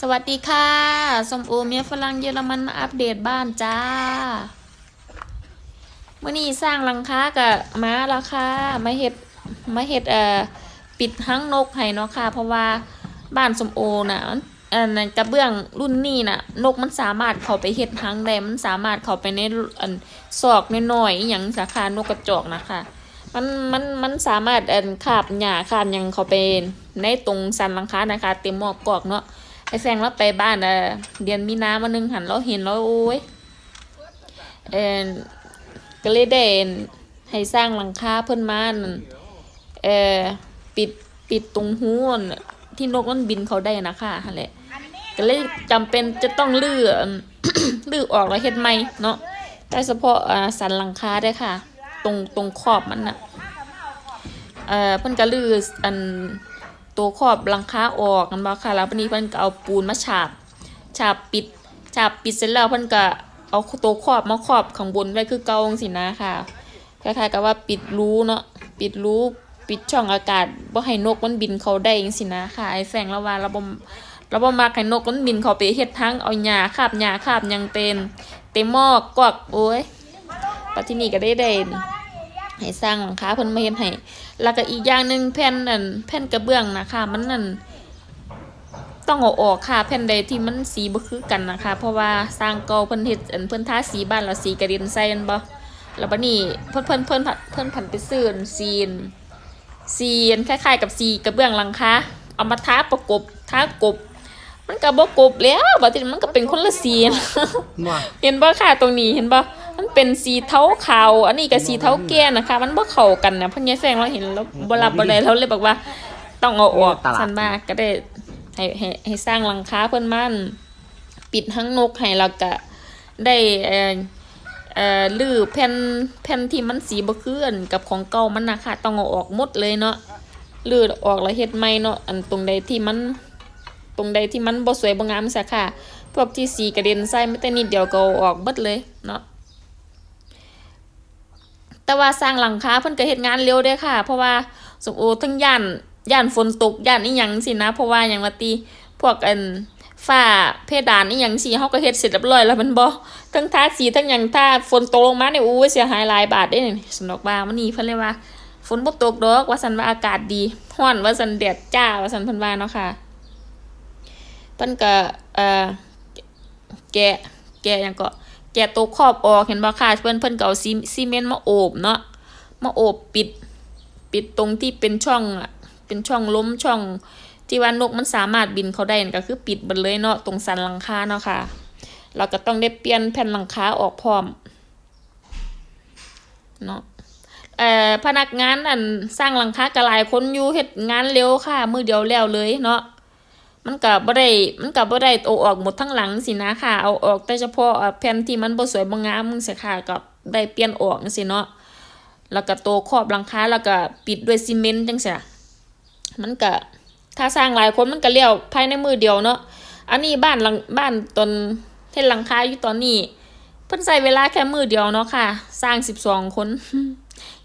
สวัสดีค่ะสมโอเมียฝรั่งเยอรมันมาอัปเดตบ้านจ้าเมื่อนี้สร้างหลังคากับม้าราคามาเฮ็ดมาเฮ็ดเอ่อปิดหั้งนกให้เนาะค่ะ เพราะว่าบ้านสมโอน่ะอันนั้นกระเบื้องรุ่นนี้น่ะ นกมันสามารถเข้าไปเฮ็ดหั้งได้มันสามารถเข้าไปในอันซอกน้อยๆอย่างสาขานกกระจอกนะคะมันมันมันสามารถอันคาบหญ้าคาบยังเข้าไปในตรงสันหลังคานะคะ เต็มหมอกกอกเนาะ ไอ้แฟงเราไปบ้านเออเดือนมีนามานึงหันเราเห็นเราโอ้ยเออก็เลยได้ให้สร้างหลังคาเพิ่นมานั่นเออปิดปิดตรงหูนั่นที่นกมันบินเขาได้นะคะหั่นแหละก็เลยจำเป็นจะต้องลื้อลื้อออกแล้วเฮ็ดใหม่เนาะแต่เฉพาะอ่าสันหลังคาได้ค่ะ ตรงตรงขอบมันน่ะเออเพิ่นก็ลื้ออัน ตัวขอบหลังคาออกกันบ่ค่ะแล้ววันนี้เพิ่นก็เอาปูนมาฉาบฉาบปิดฉาบปิดเสร็จแล้วเพิ่นก็เอาตัวขอบมาขอบข้างบนไว้คือเก่าจังซี่นะค่ะคล้ายๆกับว่าปิดรูเนาะปิดรูปิดช่องอากาศบ่ให้นกมันบินเขาได้จังซี่นะค่ะไอ้แฝงละว่าเราบ่เราบ่มักให้นกมันบินเขาไปเฮ็ดทางเอาหญ้าคาบหญ้าคาบยังเป็นเต็มหมอกกวักโอ้ยปัจจุบันก็ได้ได้ ให้สร้างหลังคาเพิ่นมาเฮ็ดให้แล้วก็อีกอย่างหนึ่งแผ่นนั่นแผ่นกระเบื้องนะคะมันนั่นต้องเอาออกค่ะแผ่นใดที่มันสีบ่คือกันนะคะ เพราะว่าสร้างเก่าเพิ่นเฮ็ดอันเพิ่นทาสีบ้านแล้วสีกระเด็นใส่อันบ่แล้วบัดนี้เพิ่นเพิ่นเพิ่นเพิ่นผันไปซื้ออันซีนซีนคล้ายๆ กับสีกระเบื้องหลังคาเอามาทาประกบทากบ มันก็บ่กบแล้วบัดนี้มันก็เป็นคนละสีว่าเห็นบ่ค่ะตรงนี้เห็นบ่ มันเป็นสีเทาขาว อันนี้ก็สีเทาแก่นะคะ มันบ่เข้ากันนะเพ่อใหญ่แฟงเราเห็นแล้วบ่รับบ่ได้เราเลยบอกว่า ต้องเอาออกซั่นมาก็ได้ให้ให้ให้สร้างหลังคาเพิ่นมันปิดหังนกให้แล้วก็ได้เอ่อเอ่อลื้อแผ่นแผ่นที่มันสีบ่คือกันกับของเก่ามันนะคะต้องเอาออกหมดเลยเนาะลื้อออกแล้วเฮ็ดใหม่เนาะอันตรงใดที่มันตรงใดที่มันบ่สวยบ่งามซะค่ะ พวกที่สีกระเด็นใส่ไม่แต่นิดเดียวก็เอาออกเบิดเลยเนาะ แต่ว่าสร้างหลังคาเพิ่นก็เฮ็ดงานเร็วเด้ค่ะ เพราะว่าสมโอทั้งย่านย่านฝนตกย่านอีหยังสินะ เพราะว่าหยังว่าติพวกอันฝ้าเพดานอีหยังสิเฮาก็เฮ็ดเสร็จเรียบร้อยแล้วมันบ่ทั้งทาสีทั้งหยังถ้าฝนตกลงมาเนี่ยอู้เสียหายหลายบาทเด้นี่สนอกว่ามันนี่เพิ่นเลยว่า ฝนบ่ตกดอกว่าซั่นว่าอากาศดีร้อนว่าซั่นแดดจ้าว่าซั่นเพิ่นว่าเนาะค่ะเพิ่นก็เอ่อแกะแกะหยังก็ แกะตัวขอบออกเห็นบ่ค่ะเพิ่นเพิ่นก็เอาซีซีเมนต์มาโอบเนาะมาโอบปิด ปิดตรงที่เป็นช่องอะเป็นช่องล้มช่อง ที่ว่านกมันสามารถบินเขาได้นั่นก็คือปิดบิดเลยเนาะตรงสันหลังคาเนาะค่ะเราก็ต้องได้เปลี่ยนแผ่นหลังคาออกพร้อมเนาะเอ่อพนักงานอันสร้างหลังคาก็หลายคนอยู่เฮ็ดงานเร็วค่ะ มือเดียวแล้วเลยเนาะ มันก็บ่ได้มันก็บ่ได้เอออกหมดทั้งหลังสินะค่ะ เอาออกแต่เฉพาะแผ่นที่มันบ่สวยบ่งามจังซี่ค่ะก็ได้เปลี่ยนออกจังซี่เนาะแล้วก็ตัวขอบหลังคาแล้วก็ปิดด้วยซีเมนต์จังซี่มันก็ถ้าสร้างหลายคนมันก็เลี้ยวภายในมือเดียวเนาะอันนี้บ้านหลังบ้านตนเฮ็ดหลังคาอยู่ตอนนี้เพิ่นใช้เวลาแค่มือเดียวเนาะค่ะ สร้าง12คน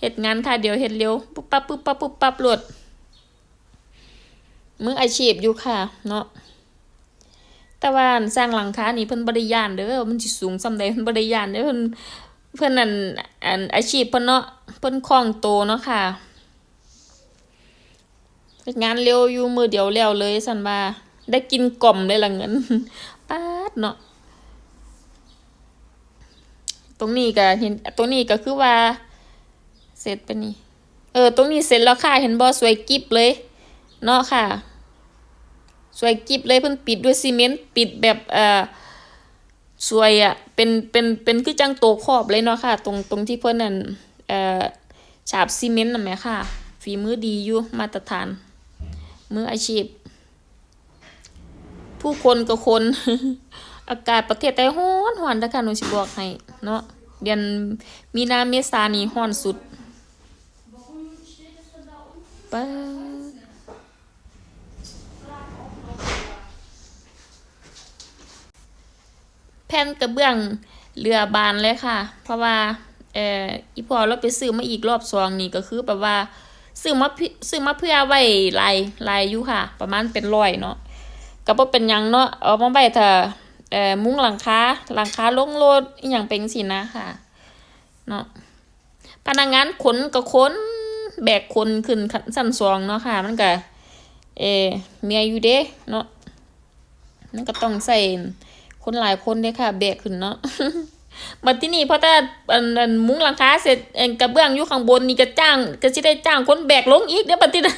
เฮ็ดงานค่ะเดียวเฮ็ดเร็วปุ๊บปั๊บปุ๊บปั๊บปุ๊บปั๊บรวด มืออาชีพอยู่ค่ะ เนาะแต่ว่าสร้างหลังคานี่เพิ่นบ่ได้ย่านเด้อมันสิสูงส่ำใดเพิ่นบ่ได้ย่านเด้อเพิ่นเพิ่นนั่นอันอาชีพเพิ่นเนาะเพิ่นคล่องโตเนาะค่ะเฮ็ดงานเร็วอยู่มือเดียวแล้วเลยซั่นว่าได้กินกล่อมเลยล่ะเงินป๊าดเนาะตรงนี้ก็เห็นตรงนี้ก็คือว่า เสร็จไปนี่ เออ ตรงนี้เสร็จแล้วค่ะ เห็นบ่สวยกิ๊บเลย เนาะค่ะ สวยกิบเลยเพิ่นปิดด้วยซีเมนต์ปิดแบบเอ่อสวยอะ่ะเป็นเป็นเป็นคือจังโตขอบเลยเนาะค่ะ ตรงตรงที่เพิ่นนั่นเอ่อฉาบซีเมนต์น่ะแหมค่ะ ฝีมือดีอยู่มาตรฐาน มืออาชีพ ผู้คนก็คน อากาศประเทศไทยร้อนร้อนเด้อค่ะหนูสิบอกให้เนาะเดือนมีนาเมษานี่ร้อนสุดป๊าด แผ่นกระเบื้องเรือบานเลยค่ะ เพราะว่าเอออีพอเราไปซื้อมาอีกรอบสองนี่ก็คือแบบว่าซื้อมาซื้อมาเพื่อไว้ลายลายอยู่ค่ะ ประมาณเป็นร้อยเนาะก็บ่เป็นยังเนาะเอามาไว้ถ้าเอ่อมุ้งหลังคาหลังคาลงโลดอีหยังเป็นจังซี่นะค่ะเนาะพนักงานขนก็ขนแบกคนขึ้นชั้นสองเนาะค่ะ มันก็เออเมียอยู่เด้เนาะมันก็ต้องใส่ คนหลายคนเด้ค่ะ แบกขึ้นเนาะบัดที่นี่เพอแต่อันอันมุ้งหลังคาเสร็จเอ็นกระเบื้องอยู่ข้างบนนี่ก็จ้าง ก็สิได้จ้างคนแบกลงอีกเด้อบัดที่นั้น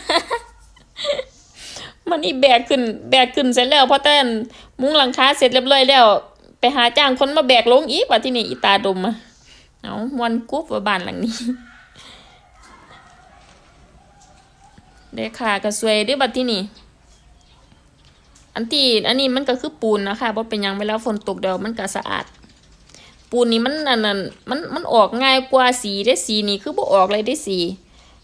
มันนี่แบกขึ้น แบกขึ้นเสร็จแล้วเพอแต่มุ้งหลังคาเสร็จเรียบร้อยแล้ว ไปหาจ้างคนมาแบกลงอีกบัดที่นี่อีตาดมอะเอามวนกุ๊บว่าบ้านหลังนี้เด้ค่ะก็สวยด้อบัดที่นี่ อันที่อันนี้มันก็คือปูนนะคะบ่เป็นยังเวลาฝนตกเดี๋ยวมันก็สะอาด ปูนนี่มันอันนั้นมันมันออกง่ายกว่าสีได้สีนี่คือบ่ออกเลยได้สี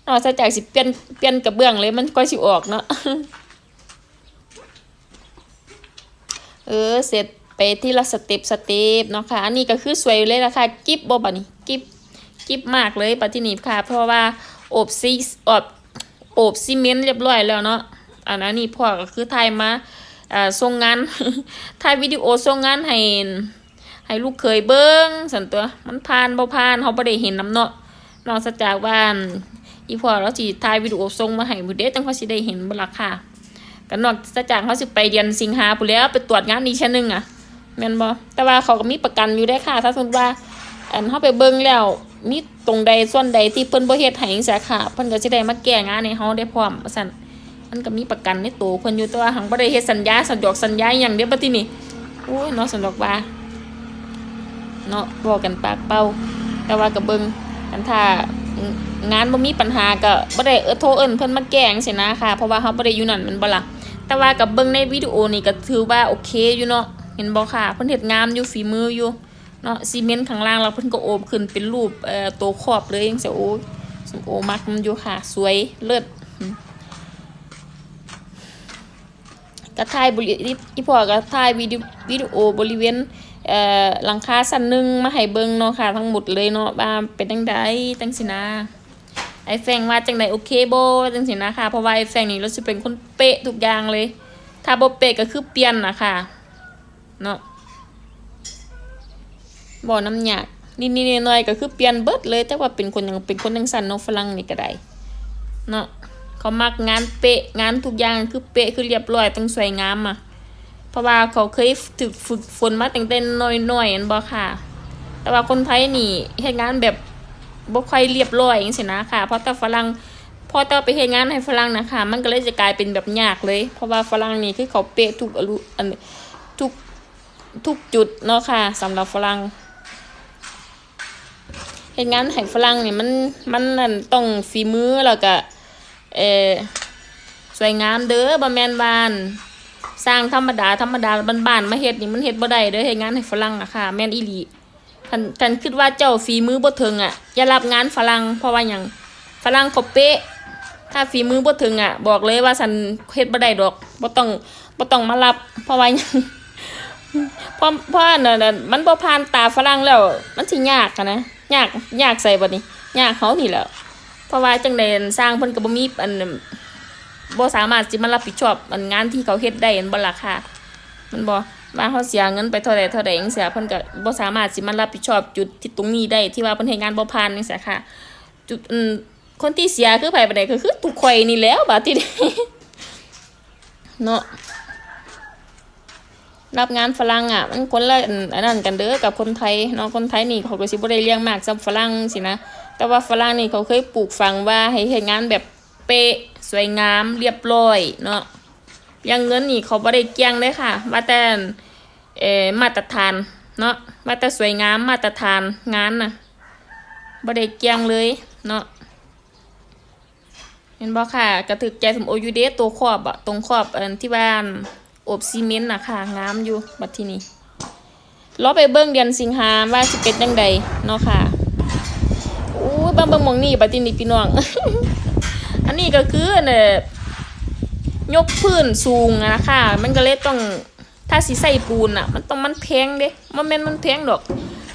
นอกจากสิเปลี่ยนเปลี่ยนกระเบื้องเลยมันก็สิออกเนาะเออเสร็จไปที่ละสเต็ปสเต็ปเนาะค่ะอันนี้ก็คือสวยเลยราคากิฟบ่บัดนี้กิฟกิฟมากเลยปัจจุบันค่ะ เพราะว่าอบซีอบอบซีเมนต์เรียบร้อยแล้วเนาะอันนั้นนี่พ่อก็คือถ่ายมา อ่าส่งงานถ่ายวิดีโอส่งงานให้ให้ลูกเคยเบิ้งสันตัว มันผ่านบ่ผ่านเขาบ่ได้เห็นน้ำเนาะนอกจากว่าอีพอเราสิถ่ายวิดีโอส่งมาให้มื้อเด้จังเขาสิได้เห็นบ่ล่ะค่ะก็นอกจากเขาสิไปเดือนสิงหาพุ่นแล้วไปตรวจงานอีกเช่นนึงอะแม่นบ่แต่ว่าเขาก็มีประกันอยู่ได้ค่ะ ถ้าสมมติว่าอันเฮาไปเบิ่งแล้วมีตรงใดส่วนใดที่เพิ่นบ่เฮ็ดให้จังซี่ค่ะเพิ่นก็สิได้มาแก้งานให้เฮาได้พร้อมว่าซั่น มันก็มีประกันในตัวเพิ่นอยู่แต่ว่าหังบ่ได้เฮ็ดสัญญาสัญญอกสัญญาอย่างเด้อบัดทีนี้โอ้ยเนาะสันดอกว่าเนาะบอกกันปากเป้า แต่ว่ากับเบิงกันถ้างานบ่มีปัญหาก็บ่ได้เออโทรเอิ้นเพิ่นมาแก้งสินะค่ะ เพราะว่าเฮาบ่ได้อยู่นั่นมันบ่ล่ะแต่ว่ากับเบิงในวิดีโอนี่ก็ถือว่าโอเคอยู่เนาะเห็นบ่ค่ะเพิ่นเฮ็ดงามอยู่ฝีมืออยู่เนาะซีเมนต์ข้างล่างแล้วเพิ่นก็โอบขึ้นเป็นรูปเอ่อตัวขอบเลยจังซี่โอ้ยสมโอมักมันอยู่ค่ะ สวยเลิศ อืมก็ถ่ายบริอีพ่อก็ถ่ายวิดีวิดีโอบริเวณเอ่อหลังคาสันหนึงมาให้เบิ่งเนาะค่ะ ทั้งหมดเลยเนาะว่าเป็นจังไดจังสินะไอแฟงว่าจังไดโอเคโบจังสินะค่ะเพราะว่าไอแฟงนี่เราสิเป็นคนเป๊ะทุกอย่างเลย ถ้าบ่เป๊ะก็คือเปลี่ยนนะค่ะเนาะบ่น้ำหยากนิดๆหน่อยก็คือเปลี่ยนเบิดเลย แต่ว่าเป็นคนยังเป็นคนจังซั่นเนาะฝรั่งนี่ก็ได้เนาะ เขามักงานเป๊ะงานทุกอย่างคือเป๊ะคือเรียบร้อยต้องสวยงามอะ เพราะว่าเขาเคยฝึกฝึกฝนมาตั้งแต่น้อยๆอันบ่ค่ะ แต่ว่าคนไทยนี่เฮ็ดงานแบบบ่ค่อยเรียบร้อยจังซี่นะค่ะ เพราะแต่ฝรั่งพอแต่ไปเฮ็ดงานให้ฝรั่งนะคะ มันก็เลยจะกลายเป็นแบบยากเลย เพราะว่าฝรั่งนี่คือเขาเป๊ะทุกอรุอันทุกทุกจุดเนาะค่ะสำหรับฝรั่งเฮ็ดงานให้ฝรั่งนี่มันมันนั่นต้องฝีมือแล้วก็ เออสวยงามเด้อบ่แมนบ้านสร้างธรรมดาธรรมดาบ้านๆมาเฮ็ดนี่มันเฮ็ดบ่ได้เด้อเฮ็ดงานให้ฝรั่งอะค่ะ แม่นอีหลีคันคันคิดว่าเจ้าฝีมือบ่ถึงอะอย่ารับงานฝรั่งเพราะว่าหยังฝรั่งเขาเป๊ะ ถ้าฝีมือบ่ถึงอะบอกเลยว่าสันเฮ็ดบ่ได้ดอกบ่ต้องบ่ต้องมารับ เพราะว่าหยังเพราะเพราะอันนั่นน่ะมันบ่ผ่านตาฝรั่งแล้ว มันสิยากอะนะยากยากใส่บัดนี้ยากเฮานี่แหละ เพราะว่าจังได๋สร้างเพิ่นก็บ่มีอันบ่สามารถสิมารับผิดชอบอันงานที่เขาเฮ็ดได้อันบ่ล่ะค่ะ มันบ่ว่าเขาเสียเงินไปเท่าใดเท่าใดจังซี่เพิ่นก็บ่สามารถสิมารับผิดชอบจุดที่ตรงนี้ได้ที่ว่าเพิ่นเฮ็ดงานบ่ผ่านจังซี่ค่ะ จุดอืมคนที่เสียคือไผบ่ได้ก็คือทุกข่อยนี่แล้วบาดที่เนาะรับงานฝรั่งอะมันคนละอันนั้นกันเด้อกับคนไทยเนาะคนไทยนี่เขาก็สิบ่ได้เลี้ยงมากซำฝรั่งสินะ แต่ว่าฝรั่งนี่เขาเคยปลูกฝังว่าให้เฮ็ดงานแบบเป๊ะสวยงามเรียบร้อยเนาะอยังเงินนี่เขาบ่ได้เกี่ยงเลยค่ะว่าแต่เอ่อมาตรฐานเนาะว่าแต่สวยงามมาตรฐานงานน่ะบ่ได้เกี่ยงเลยเนาะเห็นบ่ค่ะกระถึกใจสมโอยูเด้ตัวขอบอะตรงขอบอันที่บ้านอบซีเมนต์น่ะค่ะงามอยู่บัดที่นี้รอไปเบิ่งเดือนสิงหาว่าสิเป็นจังใดเนาะค่ะ อู้ยเบิ่งบิ่งมองนี่บัดทีนี้พี่น้อง อันนี้ก็คือเนี่ยยกพื้นสูงนะคะ มันก็เลยต้องถ้าสิใส่ปูนอะมันต้องมันแพงเด้มันแม่นมันแพงดอก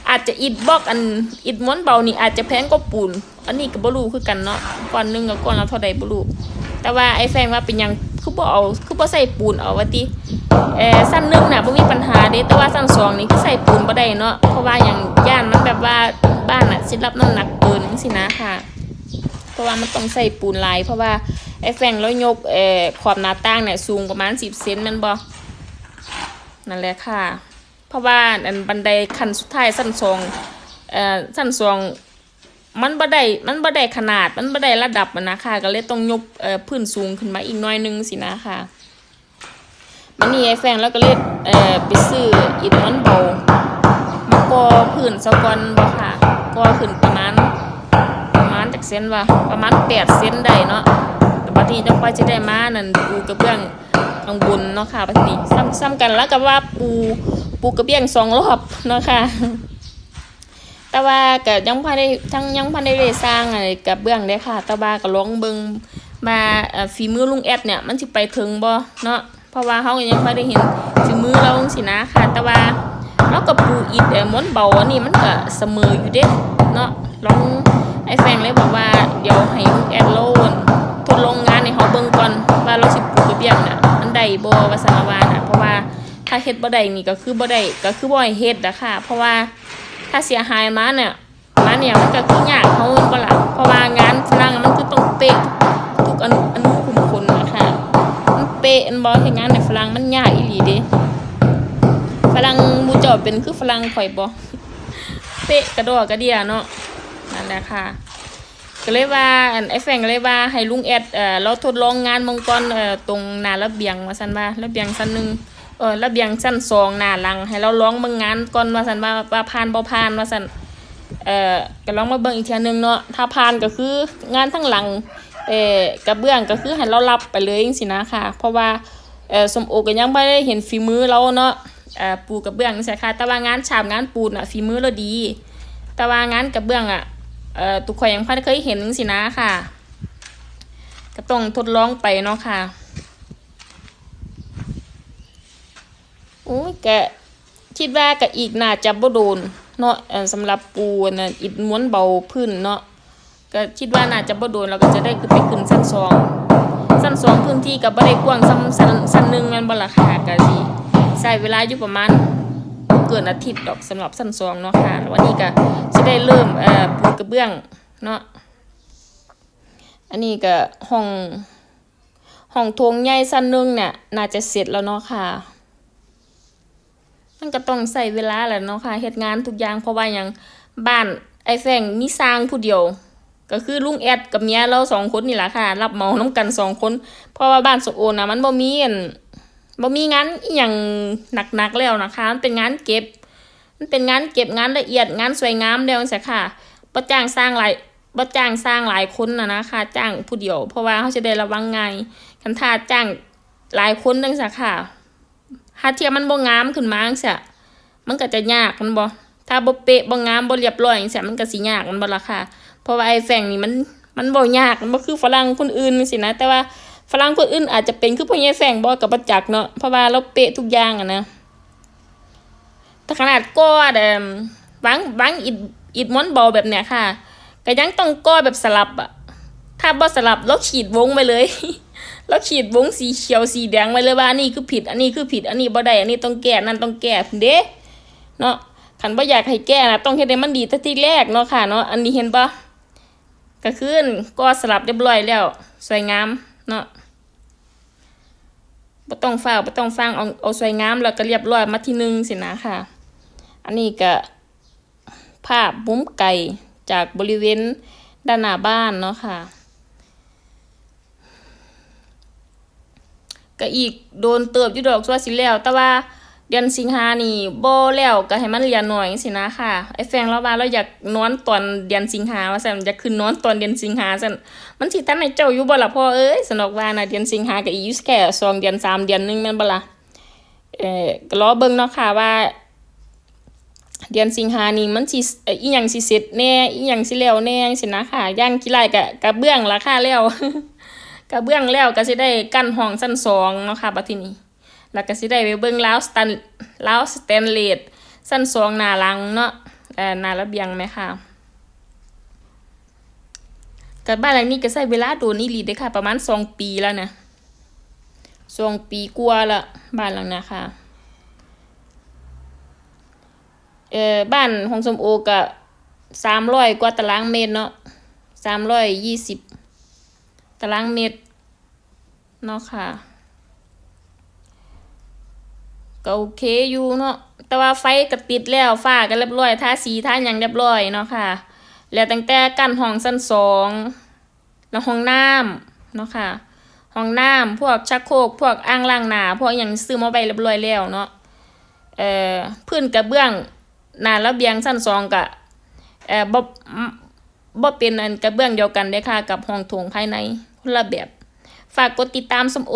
อาจจะอิดบล็อกอันอิดม้วนเบานี่อาจจะแพงกว่าปูน อันนี้ก็บ่รู้คือกันเนาะก้อนหนึงกับก้อนละเท่าใดบ่รู้แต่ว่าไอ้แฟงว่าเป็นยังคือบ่เอาคือบ่ใส่ปูนเอาว่าติเอ่อสั้นนึงน่ะบ่มีปัญหาเด้แต่ว่าสั้นสองนี่คือใส่ปูนบ่ได้เนาะเพราะว่าหยังย่านมันแบบว่า บ้านน่ะสิรับน้ำหนักเกินจังซี่นะค่ะ เพราะว่ามันต้องใส่ปูนหลาย เพราะว่าไอ้แฟงแล้วยกเอ่อขอบหน้าต่างเนี่ยสูงประมาณ10เซนม่นบ่นั่นแหละค่ะ เพราะว่าอันบันไดขั้นสุดท้ายสั้นสองเอ่อสั้นสองมันบ่ได้มันบ่ได้ขนาดมันบ่ได้ระดับมันนะค่ะ ก็เลยต้องยกเอ่อพื้นสูงขึ้นมาอีกน้อยนึงสินะค่ะมันนี่ไอ้แฟงแล้วก็เลยเอ่อไปซื้ออิฐมันเบามากอพื้นซะกอนบ่ค่ะ กอขึ้นประมาณประมาณจากเส้นว่าประมาณแปดเส้นได้เนาะแต่บัดนี้จังค่อยจะได้มานั่นปูกระเบื้องข้างบนเนาะค่ะบัดนี้ซ้ำซ้ำกันแล้วก็ว่าปูปูกระเบื้องสองรอบเนาะค่ะแต่ว่าก็ยังพันได้ทั้งยังพันได้ได้สร้างอะไรกับเบื้องได้ค่ะแต่ว่าก็ลองเบิ่งมาฝีมือลุงแอดเนี่ยมันสิไปถึงบ่เนาะเพราะว่าเฮาก็ยังบ่ได้เห็นฝีมือเราสินะค่ะแต่ว่า เราก็ปูอิฐเอ่อม้วนเบาอันนี้มันก็เสมออยู่เด้เนาะลองไอ้แฟงเลยบอกว่าเดี๋ยวให้ลุงแอดโลนทดลองงานให้เฮาเบิ่งก่อนว่าเราสิปูกระเบื้องน่ะมันได้บ่ว่าซั่นละว่าน่ะเพราะว่าถ้าเฮ็ดบ่ได้นี่ก็คือบ่ได้ก็คือบ่ให้เฮ็ดนะค่ะเพราะว่าถ้าเสียหายมาเนี่ยมาเนี่ยมันก็คือยากเขาบ่ล่ะเพราะว่างานฝรั่งมันคือต้องเป๊ะทุกอนุอนุคุมคนนะคะมันเป๊ะอันบ่เฮ็ดงานในฝรั่งมันยากอีหลีเด้ ฝรั่งมูจ้าเป็นคือฝรั่งข่อยบ่เปะกระดอกกระเดียเนาะนั่นแหละค่ะก็เลยว่าไอ้แฟงก็เลยว่าให้ลุงแอดเอ่อเราทดลองงานมังกรเอ่อตรงหน้าระเบียงว่าซั่นว่าระเบียงชั้นหนึ่งเออระเบียงชั้นสองหน้าหลัง ให้เราลองเบิ่งงานก่อนว่าซั่นว่าว่าผ่านบ่ผ่านว่าซั่นเอ่อก็ลองมาเบิ่งอีกเทื่อนึงเนาะถ้าผ่านก็คืองานทั้งหลังเอ่อกระเบื้องก็คือให้เรารับไปเลยจังซี่นะค่ะ เพราะว่าเอ่อสมโอก็ยังบ่ได้เห็นฝีมือเราเนาะ ปูกระเบื้องจังซี่ค่ะแต่ว่างานฉาบงานปูนน่ะฝีมือเราดี แต่ว่างานกระเบื้องอะตุกข่อยยังพันเคยเห็นจังสินะค่ะ ก็ต้องทดลองไปเนาะค่ะโอ้ยกคิดว่ากะอีกน่าจะบ่โดนเนาะสำหรับปูน่ะอิฐม้วนเบาพื้นเนาะก็คิดว่าน่าจะบ่โดนเราก็จะได้ขึ้นไปขึ้นชั้นสองชั้นสองพื้นที่ก็บ่ได้กว้างซ้ำชั้นชั้นหนึงแม่นบ่ละค่ะก็สิ ใช้เวลาอยู่ประมาณเกินอาทิตย์ดอกสำหรับสั้นซองเนาะค่ะแล้ววันนี้ก็จะได้เริ่มเอ่อปูกระเบื้องเนาะอันนี้ก็ห้องห้องโถงใหญ่สั้นนึงเนี่ยน่าจะเสร็จแล้วเนาะค่ะมันก็ต้องใส่เวลาแหละเนาะค่ะเฮ็ดงานทุกอย่างเพราะว่ายังบ้านไอ้แฟงมีสร้างผู้เดียว ก็คือลุงแอดกับเมียเราสองคนนี่แหละค่ะ รับเมาน้กันสองคน เพราะว่าบ้านสโอนนะมันบ่มีอัน บ่มีงานอย่างหนักๆแล้วนะคะมันเป็นงานเก็บ มันเป็นงานเก็บงานละเอียดงานสวยงามเดียวจังซี่ค่ะบ่จ้างสร้างหลายบ่จ้างสร้างหลายคนนะนะคะจ้างผู้เดียว เพราะว่าเขาจะได้ระวังไงคันถ้าจ้างหลายคนจังซี่ค่ะถ้าเทียมมันบ่งามขึ้นมาจังซี่มันก็จะยากมันบ่ถ้าบ่เป๊ะบ่งามบ่เรียบร้อยจังซี่มันก็สิยากมันบ่ล่ะค่ะ เพราะว่าไอ้แฝงนี่มันมันบ่ยากมันบ่คือฝรั่งคนอื่นจังซี่นะแต่ว่า ฝรั่งคนอื่นอาจจะเป็นคือพ่อใหญ่แฝงบ่กับประจักษ์เนาะเพราะว่าเราเป๊ะทุกอย่างอะนะแต่ขนาดก้อเอ่มบางบางอิดอิดม้วนบอลแบบเนี้ยค่ะก็ยังต้องก้อแบบสลับอะถ้าบ่สลับเราขีดวงไปเลยเราขีดวงสีเขียวสีแดงไว้เลยว่าอันนี้คือผิด อันนี้คือผิด อันนี้บ่ได้อันนี้ต้องแก้นั่นต้องแก้เด้เนาะคันบ่อยากให้แก้นะต้องเฮ็ดให้มันดีตั้งที่แรกเนาะค่ะเนาะอันนี้เห็นบ่ก็คือก้อสลับเรียบร้อยแล้ว สวยงาม เนาะบ่ต้องฟ้าบ่ต้องฟังเอาเอาสวยงามแล้วก็เรียบร้อยมาที่หนึ่งสินะค่ะ อันนี้ก็ภาพมุมไก่จากบริเวณด้านหน้าบ้านเนาะค่ะก็อีกโดนเติบอยู่ดอกซัวสิแล้ว แต่ว่า เดือนสิงหานี่โบแล้วก็ให้มันเหลือหน่อยสินะค่ะไอ้แฟงเราว่าเราอยากนอนตอนเดือนสิงหาว่าซั่นอยากขึ้นนอนตอนเดือนสิงหาซันมันสิทันให้เจ้าอยู่บ่ล่ะพ่อเอ้ยสนอกว่านะเดือนสิงหาก็อียู่แค่สองเดือนสามเดือนหนึงแม่นบ่ล่ะเอ่อก็รอเบิ่งเนาะค่ะว่า เดือนสิงหานี่มันสิอีหยังสิเสร็จแน่อีหยังสิแล้วแน่จังซี่นะค่ะย่างกี่ไร่ก็กระเบื้องราคาแล้วกระเบื้องแล้วก็สิได้กั้นห้องชั้นสองเนาะค่ะบัดทีนี้ แล้วก็สิได้ไปเบิ่งลาวสแตนลาวสแตนเลสชั้นสองหน้าหลังเนาะเอ่อหนาระเบียงไหมค่ะกับบ้านหลังนี้ก็ใช้เวลาโดนอีหลีเด้ค่ะ ประมาณสองปีแล้วนะสองปีกว่าละบ้านหลังนี้ค่ะเอ่อบ้านของสมโอก็สามร้อยกว่าตารางเมตรเนาะสามร้อยยี่สิบตารางเมตรเนาะค่ะ ก็โอเคอยู่เนาะแต่ว่าไฟก็ติดแล้วฟ้าก็เรียบร้อยทาสีทาหยังเรียบร้อยเนาะค่ะ แล้วตั้งแต่กั้นห้องชั้นสองแล้วห้องน้ำเนาะค่ะห้องน้ำพวกชักโครกพวกอ่างล้างหน้าพวกอย่างซื้อมาไว้เรียบร้อยแล้วเนาะเอ่อพื้นกระเบื้องหนาระเบียงชั้นสองก็เอ่อบ่บ่เป็นอันกระเบื้องเดียวกันเด้ค่ะ กับห้องโถงภายในคนละแบบ ฝากกดติดตามสมโอ